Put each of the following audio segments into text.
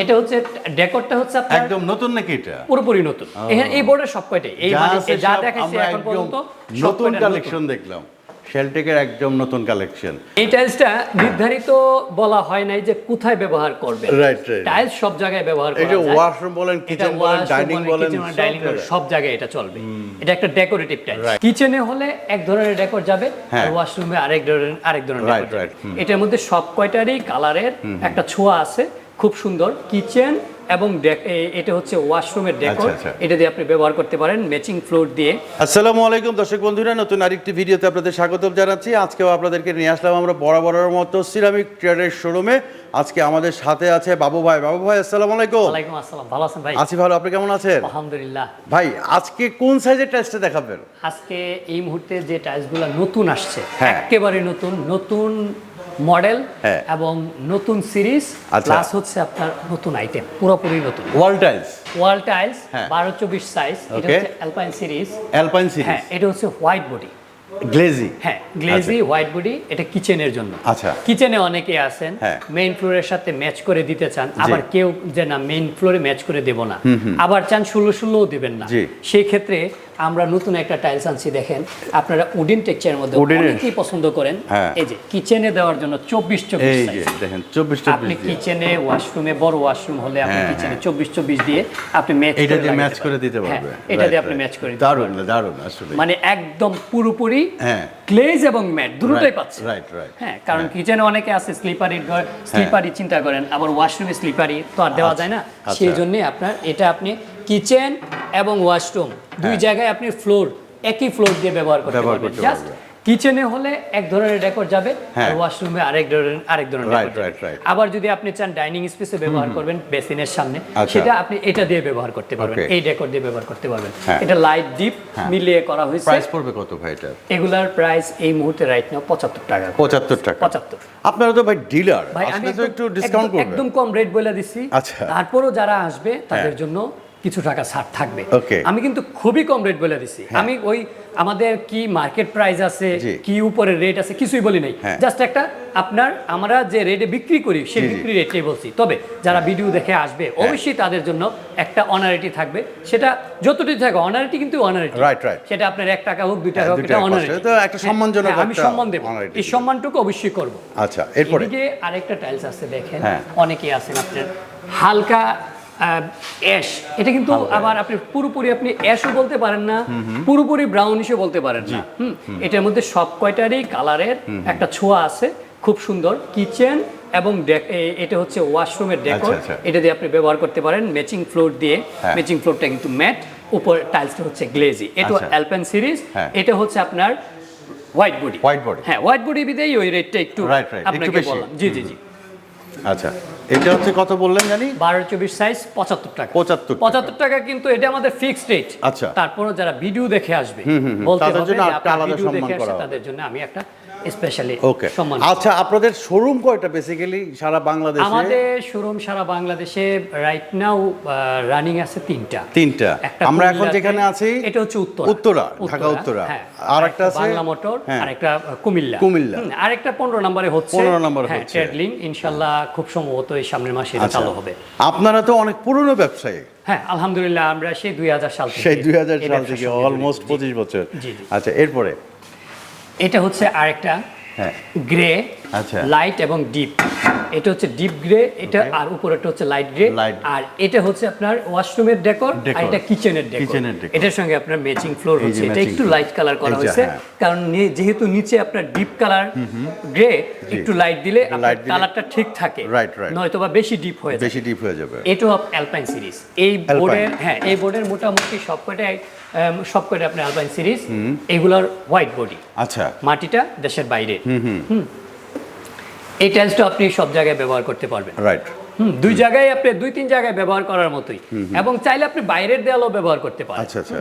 এটা হচ্ছে ডেকোরটা হচ্ছে আপনার একদম নতুন নাকি এটা? পুরোপুরি নতুন। এই বোর্ডের সব কয়টাই এই মানে যা দেখাইছি এখন পর্যন্ত নতুন কালেকশন দেখলাম। শেলটেকের একদম নতুন কালেকশন এই টাইলসটা নির্ধারিত বলা হয় নাই যে কোথায় ব্যবহার করবে right. টাইলস সব জায়গায় ব্যবহার করা যায়। ওয়াশরুম বলেন কিচেন বলেন ডাইনিং বলেন সব ডাইনিং জায়গায়। সব জায়গায় এটা চলবে। এটা একটা ডেকোরেটিভ টাইলস কিচেনে হলে এক ধরনের ডেকোর যাবে হ্যাঁ। আর ওয়াশরুমে আরেক ধরনের আরেক ধরনের ডেকোর এটার মধ্যে সব কয়টারই কালারের একটা ছোঁয়া আছে। খুব সুন্দর কিচেন এবং এটা হচ্ছে ওয়াশরুমের ডেকোর। আচ্ছা, আচ্ছা। এটা দিয়ে আপনি ব্যবহার করতে পারেন ম্যাচিং ফ্লোর দিয়ে। আসসালামু আলাইকুম দর্শক বন্ধুরা নতুন আরেকটি ভিডিওতে আপনাদের স্বাগত জানাচ্ছি। আজকেও আপনাদেরকে নিয়ে আসলাম আমরা বরাবরের মতো সিরামিক ট্রেডের শোরুমে। আজকে আমাদের সাথে আছে বাবু ভাই। বাবু ভাই আসসালামু আলাইকুম। ওয়ালাইকুম আসসালাম। ভালো আছেন ভাই? আছি ভালো আপনি কেমন আছেন? আলহামদুলিল্লাহ। ভাই আজকে কোন সাইজের টেস্টটা দেখাবেন? আজকে এই মুহূর্তে যে টাইলসগুলো নতুন আসছে হ্যাঁ। একেবারে নতুন নতুন মডেল হ্যাঁ। এবং নতুন সিরিজ আচ্ছা। প্লাস হচ্ছে আপনার নতুন আইটেম পুরোপুরি নতুন ওয়াল টাইলস ওয়াল টাইলস হ্যাঁ। বারো চব্বিশ সাইজ এটা হচ্ছে অ্যালপাইন সিরিজ অ্যালপাইন হ্যাঁ সিরিজ এটা হচ্ছে হোয়াইট বডি গ্লেজি। হ্যাঁ গ্লেজি হোয়াইট বডি এটা কিচেনের জন্য। আচ্ছা। কিচেনে অনেকে আছেন হ্যাঁ। মেইন ফ্লোরের সাথে ম্যাচ করে দিতে চান আবার কেউ যে না মেইন ফ্লোরে ম্যাচ করে দেব না। আবার চান ষোলো ষোলোও দিবেন না। সেই ক্ষেত্রে আমরা নতুন একটা টাইলস আনছি দেখেন আপনারা উডিন টেক্সচারের মধ্যে অনেকেই পছন্দ করেন। হ্যাঁ। এই যে কিচেনে দেওয়ার জন্য চব্বিশ চব্বিশ দেখেন আপনি কিচেনে ওয়াশরুমে বড় ওয়াশরুম হলে আপনি হ্যাঁ, কিচেনে হ্যাঁ। চব্বিশ চব্বিশ দিয়ে আপনি ম্যাচ এটা দিয়ে ম্যাচ করে দিতে হ্যাঁ, পারবে। এটা দিয়ে আপনি ম্যাচ করে দারুণ আসলে মানে একদম পুরোপুরি হ্যাঁ। গ্লেজ এবং ম্যাট দুটোই পাচ্ছে রাইট রাইট হ্যাঁ কারণ কিচেনে অনেকে আছে স্লিপারি স্লিপারি চিন্তা করেন আবার ওয়াশরুমে স্লিপারি তো আর দেওয়া যায় না আচ্ছা। সেই জন্য আপনার এটা আপনি কিচেন এবং ওয়াশরুম দুই জায়গায় আপনি ফ্লোর একই ফ্লোর দিয়ে ব্যবহার করতে পারবেন জাস্ট। কিচেনে হলে এক ধরনের ডেকোর যাবে হ্যাঁ। আর ওয়াশরুমে আরেক ধরনের আরেক ধরনের. আবার যদি আপনি চান ডাইনিং স্পেসে ব্যবহার করবেন বেসিনের সামনে আচ্ছা। সেটা আপনি এটা দিয়ে ব্যবহার করতে পারবেন এই ডেকোর দিয়ে ব্যবহার করতে পারবেন হ্যাঁ। এটা লাইট ডিপ হ্যাঁ। মিলিয়ে করা হয়েছে প্রাইস পড়বে কত ভাই এটা এগুলার প্রাইস এই মুহূর্তে রাইট নাও পঁচাত্তর টাকা করে। পঁচাত্তর টাকা পঁচাত্তর আপনারা তো ভাই ডিলার ভাই আমি তো একটু ডিসকাউন্ট করবেন একদম কম রেট বলে দিচ্ছি আচ্ছা। তারপরও যারা আসবে তাদের। জন্য কিছু টাকা ছাড় থাকবে আমি কিন্তু খুবই কম রেট বলে দিচ্ছি হ্যাঁ। আমি ওই আমাদের কি মার্কেট প্রাইস আছে কি উপরে রেট আছে কিছুই বলি নাই। হ্যাঁ। জাস্ট একটা আপনার আমরা যে রেটে বিক্রি করি সেই। বিক্রি রেটটাই বলছি। তবে যারা ভিডিও দেখে আসবে অবশ্যই তাদের জন্য একটা অনারিটি থাকবে। সেটা যতটুকু থাকে অনারিটি কিন্তু অনারিটি Right, right. সেটা আপনার এক টাকা হোক দুই টাকা হ্যাঁ, হোক এটা অনারিটি তো একটা সম্মানজনক আমি সম্মান দেবো। এই সম্মানটুকু অবশ্যই করব। আচ্ছা এরপরে? আরেকটা টাইলস আছে দেখেন। হ্যাঁ। অনেকেই আছেন আপনার। হালকা অ্যাশ এটা কিন্তু আবার আপনি পুরোপুরি আপনি অ্যাশও বলতে পারেন না পুরোপুরি ব্রাউনিশও বলতে পারেন না। হুম, এটার মধ্যে সব কয়টারই কালারের একটা ছোঁয়া আছে খুব সুন্দর। কিচেন এবং এটা হচ্ছে ওয়াশরুমের ডেকোর আচ্ছা, আচ্ছা। এটা দিয়ে আপনি ব্যবহার করতে পারেন ম্যাচিং ফ্লোর দিয়ে। ম্যাচিং ফ্লোরটা কিন্তু ম্যাট উপর টাইলসটা হচ্ছে গ্লেজি এটা আচ্ছা। অ্যালপেন সিরিজ হ্যাঁ। এটা হচ্ছে আপনার হোয়াইট বডি হোয়াইট body। হ্যাঁ হোয়াইট বডি বিদেই ওই রেটটা একটু আপনাকে বললাম। জি জি জি। আচ্ছা। এটা হচ্ছে কত বললেন জানি বারো চব্বিশ সাইজ পঁচাত্তর টাকা 75 টাকা। পঁচাত্তর টাকা কিন্তু এটা আমাদের ফিক্সড রেট আচ্ছা। তারপরও যারা ভিডিও দেখে আসবে বলতে তাদের জন্য যে একটা আপনার আলাদা ভিডিও সম্মান করা হবে। তাদের জন্য আমি একটা স্পেশালি ওকে আচ্ছা আপনাদের শোরুম কয়টা বেসিক্যালি সারা বাংলাদেশে? আমাদের শোরুম সারা বাংলাদেশে রাইট নাও রানিং আছে তিনটা। তিনটা। আমরা এখন যেখানে আছি এটা হচ্ছে উত্তরা। উত্তরা ঢাকা উত্তরা হ্যাঁ। আর একটা আছে বাংলা মোটর হ্যাঁ। আর একটা কুমিল্লা। কুমিল্লা। আর একটা পনেরো নম্বরে হচ্ছে 15 নম্বরে হ্যাঁ হচ্ছে। ট্রেডলিং ইনশাল্লাহ খুব সম্ভবত এই সামনের মাসে এটা আচ্ছা। চালু হবে। আপনারা তো অনেক পুরনো ব্যবসায়ী। হ্যাঁ আলহামদুলিল্লাহ আমরা সেই দুই হাজার সাল থেকে সেই দুই সাল থেকে অলমোস্ট পঁচিশ বছর। আচ্ছা এরপরে? এটা হচ্ছে আরেকটা হ্যাঁ গ্রে আচ্ছা। লাইট এবং ডিপ এটা হচ্ছে ডিপ গ্রে এটা. আর উপরেরটা হচ্ছে লাইট গ্রে আর এটা হচ্ছে আপনার ওয়াশরুমের ডেকোর আর এটা কিচেনের ডেকোর। এটার সঙ্গে আপনার ম্যাচিং ফ্লোর হচ্ছে। এটা একটু লাইট কালার করা হয়েছে। হ্যাঁ। কারণ যেহেতু নিচে আপনার ডিপ কালার গ্রে একটু লাইট দিলে আপনার কালারটা ঠিক থাকে. নয়তো বা বেশি ডিপ হয়ে যাবে। বেশি ডিপ হয়ে যাবে। এটো অফ অ্যালপাইন সিরিজ এই। বোর্ডের হ্যাঁ এই বোর্ডের মোটামুটি সবকটাই আম, সবকটাই আপনার অ্যালপাইন সিরিজ এগুলোর হোয়াইট বডি আচ্ছা। মাটিটা দেশের বাইরে। হুম। এই টাইলসটা আপনি সব জায়গায় ব্যবহার করতে পারবেন। রাইট হুম দুই জায়গায় আপনি দুই তিন জায়গায় ব্যবহার করার মতোই। এবং চাইলে আপনি বাইরের দেয়ালও ব্যবহার করতে পারেন। আচ্ছা আচ্ছা।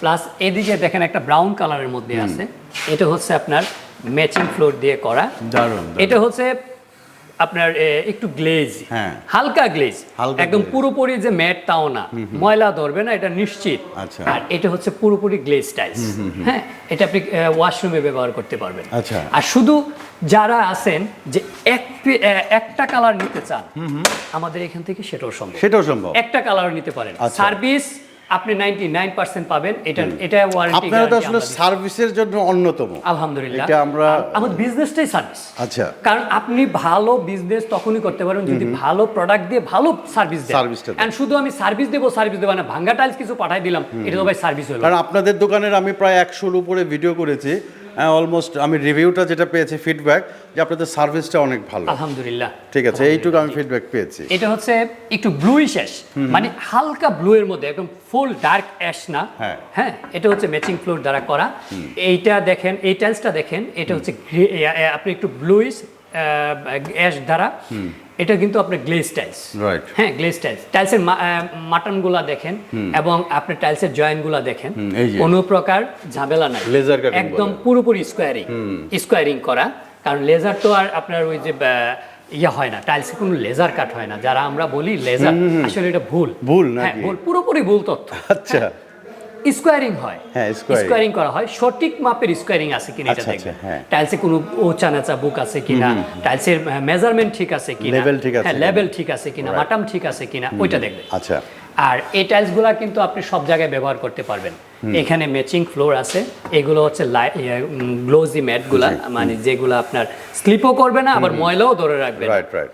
প্লাস এদিকে দেখেন একটা ব্রাউন কালারের মধ্যে আছে। এটা হচ্ছে আপনার ম্যাচিং ফ্লোর দিয়ে করা। দারুণ দারুণ। এটা হচ্ছে আপনার একটু গ্লেজ হ্যাঁ। হালকা গ্লেজ একদম পুরোপুরি যে ম্যাট তাও না। ময়লা ধরবে না এটা নিশ্চিত। আচ্ছা। আর এটা হচ্ছে পুরোপুরি গ্লেজ টাইলস হ্যাঁ এটা আপনি ওয়াশরুমে ব্যবহার করতে পারবেন। আচ্ছা। আর শুধু যারা আছেন যে এক একটা কালার নিতে চান আমাদের এখান থেকে সেটাও সম্ভব। সেটাও সম্ভব। একটা কালার নিতে পারেন। আচ্ছা। সার্ভিস আপনি নাইনটি নাইন পার্সেন্ট পাবেন এটা এটা ওয়ারেন্টি আপনারা তো আসলে সার্ভিসের জন্য অন্যতম। আলহামদুলিল্লাহ। এটা আমরা- আমাদের বিজনেসটাই সার্ভিস আচ্ছা। কারণ আপনি ভালো বিজনেস তখনই করতে পারেন যদি ভালো প্রোডাক্ট দিয়ে ভালো সার্ভিস দেন। সার্ভিসটা এন্ড শুধু আমি সার্ভিস দেবো সার্ভিস দেবো না ভাঙ্গা টাইলস কিছু পাঠাই দিলাম এটা তো ভাই সার্ভিস হলো। কারণ আপনাদের দোকানের আমি প্রায় একশোর উপরে ভিডিও করেছি। অলমোস্ট আমি রিভিউটা যেটা পেয়েছি ফিডব্যাক যে আপনাদের সার্ভিসটা অনেক ভালো। আলহামদুলিল্লাহ। ঠিক আছে এইটুকু আমি ফিডব্যাক পেয়েছি। এটা হচ্ছে একটু ব্লুই শেষ মানে হালকা ব্লু এর মধ্যে একদম ফুল ডার্ক অ্যাশ না। হ্যাঁ। হ্যাঁ এটা হচ্ছে ম্যাচিং ফ্লোর দ্বারা করা। এইটা দেখেন এই টাইলসটা দেখেন এটা হচ্ছে আপনি একটু ব্লুইশ অ্যাশ দ্বারা এটা কিন্তু আপনার গ্লেজ টাইলস হ্যাঁ গ্লেজ টাইলস টাইলসের মাটনগুলা দেখেন এবং আপনার টাইলসের জয়েন্টগুলা দেখেন। কোনো প্রকার ঝামেলা নাই। Cutting একদম পুরোপুরি স্কোয়ারিং স্কোয়ারিং করা। কারণ লেজার তো আর আপনার ওই যে ইয়ে হয় না। টাইলসে কোনো লেজার কাট হয় না। যারা আমরা বলি লেজার আসলে এটা ভুল। ভুল নাকি? হ্যাঁ ভুল। পুরোপুরি ভুল তথ্য। আচ্ছা। স্কোয়ারিং হয়। হ্যাঁ, স্কোয়ারিং। করা হয়। সঠিক মাপের স্কোয়ারিং আছে কিনা এটা আচ্ছা, দেখবেন। আচ্ছা, হ্যাঁ। টাইলসে কোনো ওচা নাচা বুক আছে কিনা? টাইলসের মেজারমেন্ট ঠিক আছে কিনা? Level ঠিক আছে হ্যাঁ লেভেল ঠিক আছে কিনা? মাটাম ঠিক আছে কিনা? ওইটা দেখবেন। আচ্ছা। আর এই টাইলসগুলো কিন্তু আপনি সব জায়গায় ব্যবহার করতে পারবেন। এখানে ম্যাচিং ফ্লোর আছে। এগুলো হচ্ছে গ্লোজি ম্যাটগুলা মানে যেগুলো আপনার স্লিপও করবে না আবার ময়লাও ধরে রাখবে। রাইট রাইট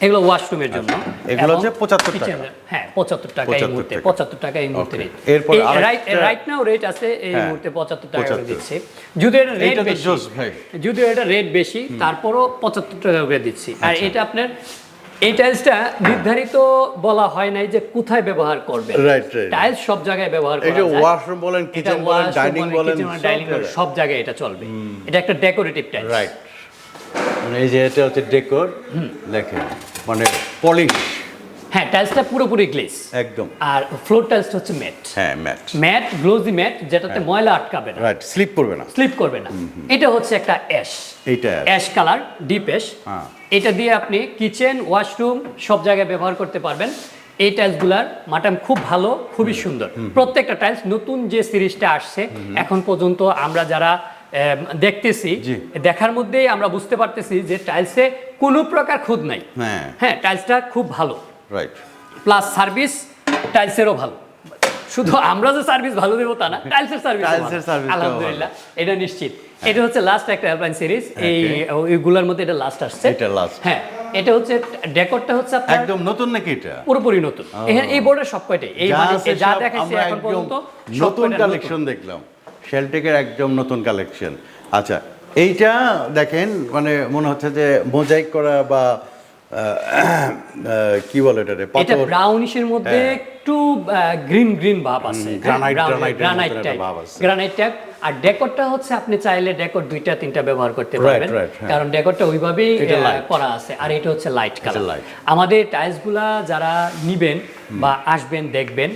এগুলো ওয়াশরুমের জন্য। এগুলো হচ্ছে 75 টাকা। হ্যাঁ পঁচাত্তর টাকা এই মুহূর্তে টাকা। পঁচাত্তর টাকা এই মুহূর্তে rate। এরপর right- রাইট নাও রেট আছে এই হ্যাঁ, মুহূর্তে পঁচাত্তর টাকা করে দিচ্ছে। যদিও এটা রেট বেশি যদিও এটা রেট বেশি তারপরও পঁচাত্তর টাকা করে দিচ্ছি। আর আচ্ছা। এটা আপনার এই টাইলসটা নির্ধারিত বলা হয় নাই যে কোথায় ব্যবহার করবে. টাইলস সব জায়গায় ব্যবহার করা যায়। ওয়াশরুম বলেন কিচেন বলেন ডাইনিং বলেন সব জায়গায়। এটা চলবে। এটা একটা ডেকোরেটিভ টাইলস রাইট এই যে এটা হচ্ছে ডেকোর দেখেন মানে পলিশ। হ্যাঁ টাইলসটা পুরোপুরি গ্লেস। একদম। আর ফ্লোর টাইলসটা হচ্ছে ম্যাট। হ্যাঁ ম্যাট। ম্যাট গ্লোজি ম্যাট যেটাতে ময়লা আটকাবে না। রাইট স্লিপ করবে না। স্লিপ করবে না। এটা হচ্ছে একটা অ্যাশ এইটা অ্যাশ কালার ডিপ অ্যাশ হ্যাঁ। এটা দিয়ে আপনি কিচেন ওয়াশরুম সব জায়গায় ব্যবহার করতে পারবেন। এই টাইলসগুলার মাটাম খুব ভালো খুবই সুন্দর। প্রত্যেকটা টাইলস নতুন যে সিরিজটা আসছে এখন পর্যন্ত আমরা যারা দেখতেছি। দেখার মধ্যেই আমরা বুঝতে পারতেছি যে টাইলসে কোনো প্রকার খুদ নাই। হ্যাঁ। হ্যাঁ টাইলসটা খুব ভালো। রাইট প্লাস সার্ভিস টাইলসেরও ভালো। শুধু আমরা যে সার্ভিস ভালো দেবো তা না টাইলসের সার্ভিস আলহামদুলিল্লাহ এটা নিশ্চিত। এটা হচ্ছে লাস্ট একটা অ্যালপাইন সিরিজ এই এইগুলার মধ্যে এটা লাস্ট আসছে। এটা last। হ্যাঁ এটা হচ্ছে ডেকোরটা হচ্ছে আপনার একদম নতুন নাকি এটা? পুরোপুরি নতুন। এই বোর্ডের সব কয়টাই এই মানে যা সব দেখাইছে এখন পর্যন্ত নতুন কালেকশন দেখলাম। শেলটেকের একদম নতুন কালেকশন আচ্ছা এইটা দেখেন মানে মনে হচ্ছে যে মোজাইক করা বা কি বলে এটা রে এটা ব্রাউনিশের মধ্যে হ্যাঁ। একটু গ্রিন গ্রিন ভাব আছে। গ্রানাইট, গ্রানাইট টাইপ ভাব আছে। গ্রানাইট টাইপ আর ডেকোরটা হচ্ছে আপনি চাইলে ডেকোর দুইটা তিনটা ব্যবহার করতে পারবেন। হ্যাঁ। কারণ ডেকোরটা ওইভাবেই করা আছে। আর এটা হচ্ছে লাইট কালার আমাদের টাইলসগুলা যারা নিবেন বা আসবেন দেখবেন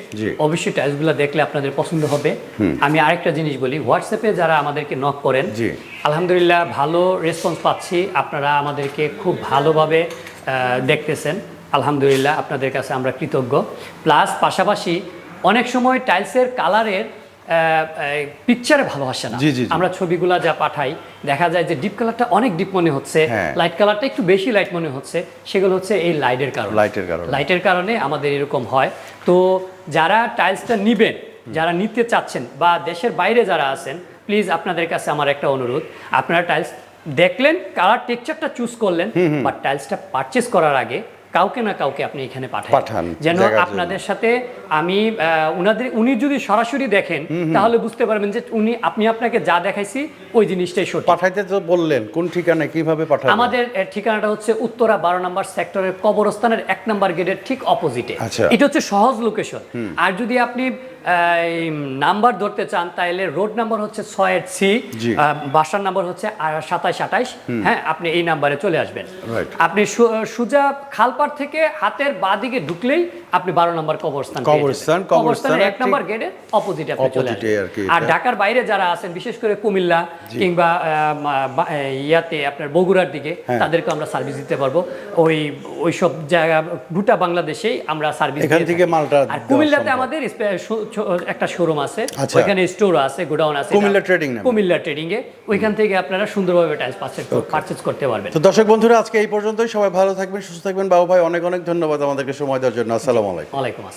অবশ্যই টাইলসগুলা দেখলে আপনাদের পছন্দ হবে। আমি আরেকটা জিনিস বলি হোয়াটসঅ্যাপে যারা আমাদেরকে নক করেন আলহামদুলিল্লাহ ভালো রেসপন্স পাচ্ছি। আপনারা আমাদেরকে খুব ভালোভাবে দেখতেছেন। আলহামদুলিল্লাহ আপনাদের কাছে আমরা কৃতজ্ঞ। প্লাস পাশাপাশি অনেক সময় টাইলসের কালারের পিকচারে ভালো আসে না। আমরা ছবিগুলা যা পাঠাই দেখা যায় যে ডিপ কালারটা অনেক ডিপ মনে হচ্ছে হ্যাঁ। লাইট কালারটা একটু বেশি লাইট মনে হচ্ছে সেগুলো হচ্ছে এই লাইটের কারণে। লাইটের কারণে। লাইটের কারণে আমাদের এরকম হয়। তো যারা টাইলসটা নিবেন যারা নিতে চাচ্ছেন বা দেশের বাইরে যারা আছেন প্লিজ আপনাদের কাছে আমার একটা অনুরোধ। আপনারা টাইলস দেখলেন কালার টেক্সচারটা চুজ করলেন বা টাইলসটা পারচেস করার আগে কাউকে না কাউকে আপনি এখানে পাঠান, যেন আপনাদের সাথে আমি উনাদের উনি যদি সরাসরি দেখেন তাহলে বুঝতে পারবেন যে উনি আপনি আপনাকে যা দেখাইছি ওই জিনিসটাই সঠিক। পাঠাইতে তো বললেন কোন ঠিকানায় কীভাবে পাঠাবেন? আমাদের ঠিকানাটা হচ্ছে উত্তরা বারো নম্বর সেক্টরের কবরস্থানের এক নম্বর গেটের ঠিক অপোজিটে। আচ্ছা। এটা হচ্ছে সহজ লোকেশন। আর যদি আপনি নাম্বার ধরতে চান তাহলে রোড নাম্বার হচ্ছে ছয়ের সি বাসার নাম্বার হচ্ছে সাতাশ আঠাইশ হ্যাঁ আপনি এই নাম্বারে চলে আসবেন। আপনি সুজা খালপাড় থেকে হাতের বাঁ দিকে ঢুকলেই আপনি বারো নম্বর কবরস্থান কবরস্থান, কবরস্থানের এক নম্বর গেটে অপোজিটে আপনি চলে আসবেন। আর ঢাকার বাইরে যারা আছেন বিশেষ করে কুমিল্লা কিংবা ইয়াতে আপনার বগুড়ার দিকে হ্যাঁ। তাদেরকে আমরা সার্ভিস দিতে পারব। ওই ওই সব জায়গা গোটা বাংলাদেশেই আমরা সার্ভিস এখান থেকে মালটা আর কুমিল্লাতে আমাদের একটা শোরুম আছে। আচ্ছা। ওইখানে স্টোর আছে গোডাউন আছে। কুমিল্লা নামে। কুমিল্লা ট্রেডিং এ। ওইখান থেকে আপনারা সুন্দরভাবে টাইলস পারচেজ করতে পারবেন। তো দর্শক বন্ধুরা আজকে এই পর্যন্তই। সবাই ভালো থাকবেন সুস্থ থাকবেন। বাবু ভাই অনেক অনেক ধন্যবাদ আমাদেরকে সময় দেওয়ার জন্য। আসসালামু আলাইকুম। আসসালাম।